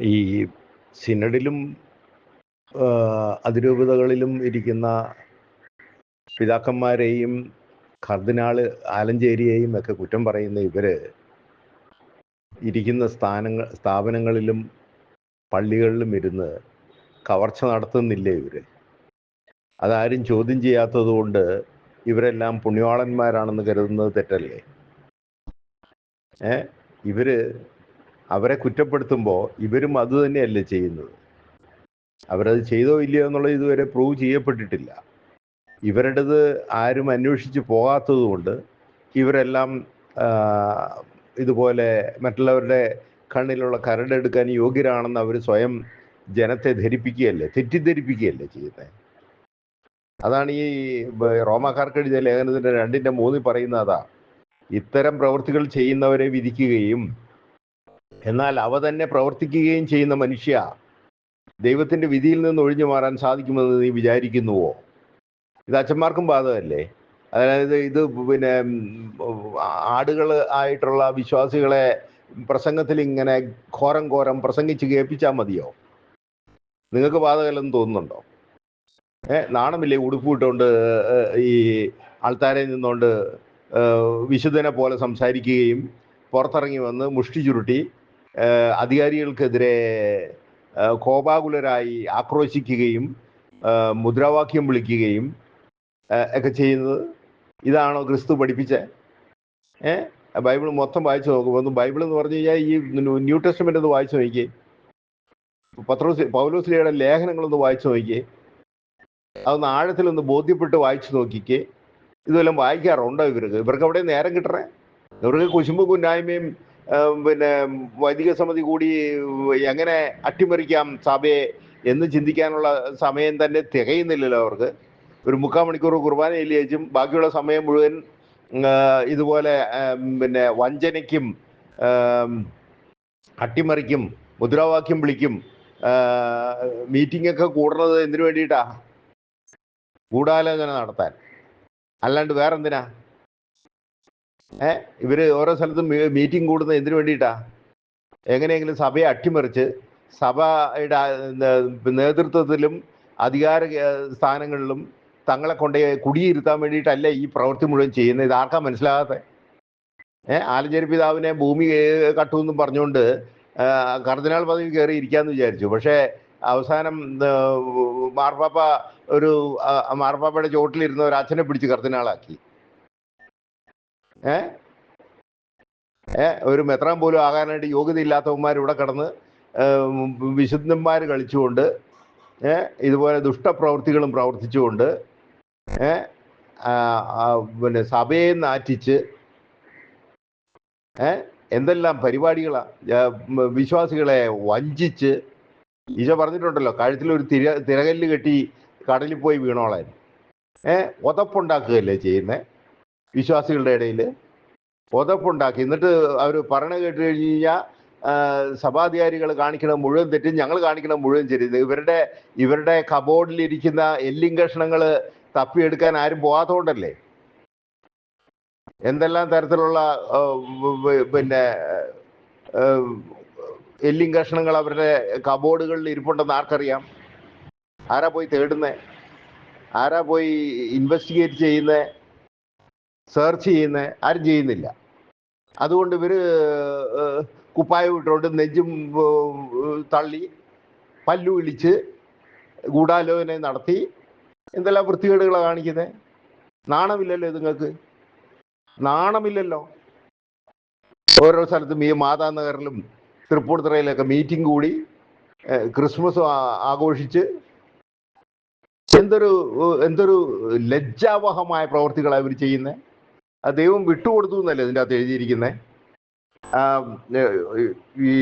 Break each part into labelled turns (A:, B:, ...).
A: ഈ സിനഡിലും അതിരൂപതകളിലും ഇരിക്കുന്ന പിതാക്കന്മാരെയും കർദിനാൾ ആലഞ്ചേരിയെയും ഒക്കെ കുറ്റം പറയുന്ന ഇവർ ഇരിക്കുന്ന സ്ഥാനങ്ങൾ സ്ഥാപനങ്ങളിലും പള്ളികളിലും ഇരുന്ന് കവർച്ച നടത്തുന്നില്ലേ ഇവർ? അതാരും ചോദ്യം ചെയ്യാത്തത് കൊണ്ട് ഇവരെല്ലാം പുണ്യവാളന്മാരാണെന്ന് കരുതുന്നത് തെറ്റല്ലേ? ഏ? ഇവർ അവരെ കുറ്റപ്പെടുത്തുമ്പോൾ ഇവരും അത് തന്നെയല്ലേ ചെയ്യുന്നത്? അവരത് ചെയ്തോ ഇല്ലയോ എന്നുള്ളത് ഇതുവരെ പ്രൂവ് ചെയ്യപ്പെട്ടിട്ടില്ല. ഇവരുടേത് ആരും അന്വേഷിച്ച് പോകാത്തതുകൊണ്ട് ഇവരെല്ലാം ഇതുപോലെ മറ്റുള്ളവരുടെ കണ്ണിലുള്ള കരടെടുക്കാൻ യോഗ്യരാണെന്ന് അവർ സ്വയം ജനത്തെ ധരിപ്പിക്കുകയല്ലേ തെറ്റിദ്ധരിപ്പിക്കുകയല്ലേ ചെയ്യുന്നത് അതാണ് ഈ റോമാക്കാർക്കെഴുതിയ ലേഖനത്തിന്റെ രണ്ടിന്റെ മൂന്നിൽ പറയുന്ന അതാ. ഇത്തരം പ്രവൃത്തികൾ ചെയ്യുന്നവരെ വിധിക്കുകയും എന്നാൽ അവ തന്നെ പ്രവർത്തിക്കുകയും ചെയ്യുന്ന മനുഷ്യ ദൈവത്തിന്റെ വിധിയിൽ നിന്ന് ഒഴിഞ്ഞു മാറാൻ സാധിക്കുമെന്ന് നീ വിചാരിക്കുന്നുവോ? ഇത് അച്ഛന്മാർക്കും ബാധകമല്ലേ? അതായത് ഇത് പിന്നെ ആടുകൾ ആയിട്ടുള്ള വിശ്വാസികളെ പ്രസംഗത്തിൽ ഇങ്ങനെ ഘോരം ഘോരം പ്രസംഗിച്ച് കേൾപ്പിച്ചാൽ മതിയോ? നിങ്ങൾക്ക് ബാധകമല്ലെന്ന് തോന്നുന്നുണ്ടോ? ഏ നാണമില്ലേ ഉടുപ്പ് ഇട്ടുകൊണ്ട് ഈ ആൾത്താരെ നിന്നുകൊണ്ട് വിശുദ്ധനെ പോലെ സംസാരിക്കുകയും പുറത്തിറങ്ങി വന്ന് മുഷ്ടി ചുരുട്ടി അധികാരികൾക്കെതിരെ കോപാകുലരായി ആക്രോശിക്കുകയും മുദ്രാവാക്യം വിളിക്കുകയും ഒക്കെ ചെയ്യുന്നത്. ഇതാണോ ക്രിസ്തു പഠിപ്പിച്ച ഏ ബൈബിൾ മൊത്തം വായിച്ചു നോക്കുമ്പോൾ ബൈബിൾ എന്ന് പറഞ്ഞു കഴിഞ്ഞാൽ ഈ ന്യൂ- ടെസ്റ്റ്മെന്റ് ഒന്ന് വായിച്ചു നോക്കിയേ. പത്രോസ് പൗലോസ്ലിയുടെ ലേഖനങ്ങളൊന്ന് വായിച്ചു നോക്കിയേ. അതൊന്ന് ആഴത്തിലൊന്ന് ബോധ്യപ്പെട്ട് വായിച്ചു നോക്കിക്കേ. ഇതെല്ലാം വായിക്കാറുണ്ടോ ഇവർക്ക്? ഇവർക്ക് അവിടെ നേരം കിട്ടണേ? ഇവർക്ക് കുശുമ്പ് കുന്നായ്മയും പിന്നെ വൈദിക സമിതി കൂടി എങ്ങനെ അട്ടിമറിക്കാം സഭയെ എന്ന് ചിന്തിക്കാനുള്ള സമയം തന്നെ തികയുന്നില്ലല്ലോ അവർക്ക്. ഒരു മുക്കാൽ മണിക്കൂർ കുർബാന ഇല്ലേച്ചും ബാക്കിയുള്ള സമയം മുഴുവൻ ഇതുപോലെ പിന്നെ വഞ്ചനയ്ക്കും അട്ടിമറിക്കും മുദ്രാവാക്യം വിളിക്കും മീറ്റിംഗ് ഒക്കെ കൂടുന്നത് എന്തിനു വേണ്ടിയിട്ടാ? ഗൂഢാലോചന നടത്താൻ. അല്ലാണ്ട് വേറെന്തിനാ? ഏ ഇവർ ഓരോ സ്ഥലത്തും മീറ്റിംഗ് കൂടുന്നത് എന്തിനു വേണ്ടിയിട്ടാ? എങ്ങനെയെങ്കിലും സഭയെ അട്ടിമറിച്ച് സഭയുടെ നേതൃത്വത്തിലും അധികാര സ്ഥാനങ്ങളിലും തങ്ങളെ കൊണ്ട് കുടിയിരുത്താൻ വേണ്ടിയിട്ടല്ല ഈ പ്രവൃത്തി മുഴുവൻ ചെയ്യുന്നത്? ഇത് ആർക്കാ മനസ്സിലാകാത്ത? ഏഹ് ആലഞ്ചേരി പിതാവിനെ ഭൂമി കട്ടു കട്ടുമെന്നും പറഞ്ഞുകൊണ്ട് കർദിനാൾ പദവി കയറി ഇരിക്കാന്ന് വിചാരിച്ചു. പക്ഷേ അവസാനം മാർപ്പാപ്പ ഒരു മാർപ്പാപ്പയുടെ ചോട്ടിലിരുന്ന ഒരു അച്ഛനെ പിടിച്ച് കർദിനാളാക്കി. ഏ? ഏ ഒരു മെത്രാൻ പോലും ആകാനായിട്ട് യോഗ്യത ഇല്ലാത്തവന്മാർ ഇവിടെ കിടന്ന് വിശുദ്ധന്മാർ കളിച്ചുകൊണ്ട് ഏ ഇതുപോലെ ദുഷ്ടപ്രവൃത്തികളും പ്രവർത്തിച്ചുകൊണ്ട് ഏ പിന്നെ സഭയെ നാറ്റിച്ച് ഏ എന്തെല്ലാം പരിപാടികളാണ് വിശ്വാസികളെ വഞ്ചിച്ച് ഈശോ പറഞ്ഞിട്ടുണ്ടല്ലോ കഴുത്തിൽ ഒരു തിര തിരകല്ല് കെട്ടി കടലിൽ പോയി വീണോളാൻ. ഏ ഒതപ്പുണ്ടാക്കുകയല്ലേ ചെയ്യുന്നത് വിശ്വാസികളുടെ ഇടയിൽ പുതപ്പുണ്ടാക്കി എന്നിട്ട് അവർ പറഞ്ഞു കേട്ട് കഴിഞ്ഞ് കഴിഞ്ഞാൽ സഭാധികാരികൾ കാണിക്കണ മുഴുവൻ തെറ്റും ഞങ്ങൾ കാണിക്കണ മുഴുവൻ ശരി. ഇവരുടെ ഇവരുടെ കബോർഡിലിരിക്കുന്ന എല്ലിൻ കഷ്ണങ്ങൾ തപ്പിയെടുക്കാൻ ആരും പോകാത്തതുകൊണ്ടല്ലേ എന്തെല്ലാം തരത്തിലുള്ള പിന്നെ എല്ലിൻ കഷ്ണങ്ങൾ അവരുടെ കബോർഡുകളിൽ ഇരിപ്പുണ്ടെന്ന് ആർക്കറിയാം? ആരാ പോയി തേടുന്നേ? ആരാ പോയി ഇൻവെസ്റ്റിഗേറ്റ് ചെയ്യുന്നേ? സെർച്ച് ചെയ്യുന്നത് ആരും ചെയ്യുന്നില്ല. അതുകൊണ്ട് ഇവർ കുപ്പായ ഇട്ടുകൊണ്ട് നെഞ്ചും തള്ളി പല്ലു വിളിച്ച് ഗൂഢാലോചന നടത്തി. എന്തെല്ലാം വൃത്തികേടുകളാണ് കാണിക്കുന്നത് നാണമില്ലല്ലോ നിങ്ങൾക്ക് നാണമില്ലല്ലോ. ഓരോ സ്ഥലത്തും ഈ മാതാനഗറിലും തൃപ്പൂണിത്തുറയിലൊക്കെ മീറ്റിംഗ് കൂടി ക്രിസ്മസ് ആഘോഷിച്ച് എന്തൊരു എന്തൊരു ലജ്ജാവഹമായ പ്രവർത്തികളാണ് ഇവർ ചെയ്യുന്നത് ദൈവം വിട്ടുകൊടുത്തു എന്നല്ലേ ഇതിന്റെ അകത്ത് എഴുതിയിരിക്കുന്നത് ഈ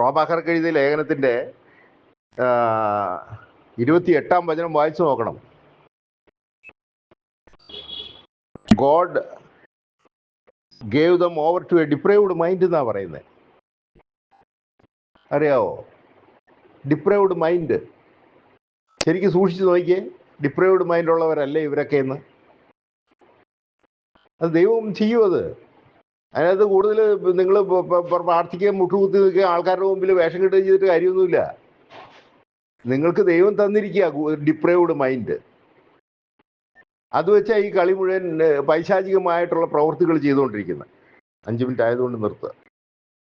A: റോമാക്കാർക്ക് എഴുതിയ ലേഖനത്തിന്റെ ഇരുപത്തി എട്ടാം വചനം വായിച്ചു നോക്കണം. God gave them over to a deprived mind എന്നാ പറയുന്നത് അറിയാവോ? ഡിപ്രൈവ്ഡ് മൈൻഡ് ശരിക്കും സൂക്ഷിച്ചു നോക്കിയേ ഡിപ്രൈവ്ഡ് മൈൻഡ് ഉള്ളവരല്ലേ ഇവരൊക്കെ എന്ന്? അത് ദൈവം ചെയ്യും അത്. അതിനകത്ത് കൂടുതൽ നിങ്ങൾ പ്രാർത്ഥിക്കുകയും മുട്ടുകുത്തി നിൽക്കുകയും ആൾക്കാരുടെ മുമ്പിൽ വേഷം കിട്ടുകയും ചെയ്തിട്ട് കാര്യമൊന്നുമില്ല. നിങ്ങൾക്ക് ദൈവം തന്നിരിക്കുക ഡിപ്രൈവ്ഡ് മൈൻഡ്. അത് വെച്ചാൽ ഈ കളി മുഴുവൻ പൈശാചികമായിട്ടുള്ള പ്രവൃത്തികൾ ചെയ്തുകൊണ്ടിരിക്കുന്നത് അഞ്ച് മിനിറ്റ് ആയതുകൊണ്ട് നിർത്തുക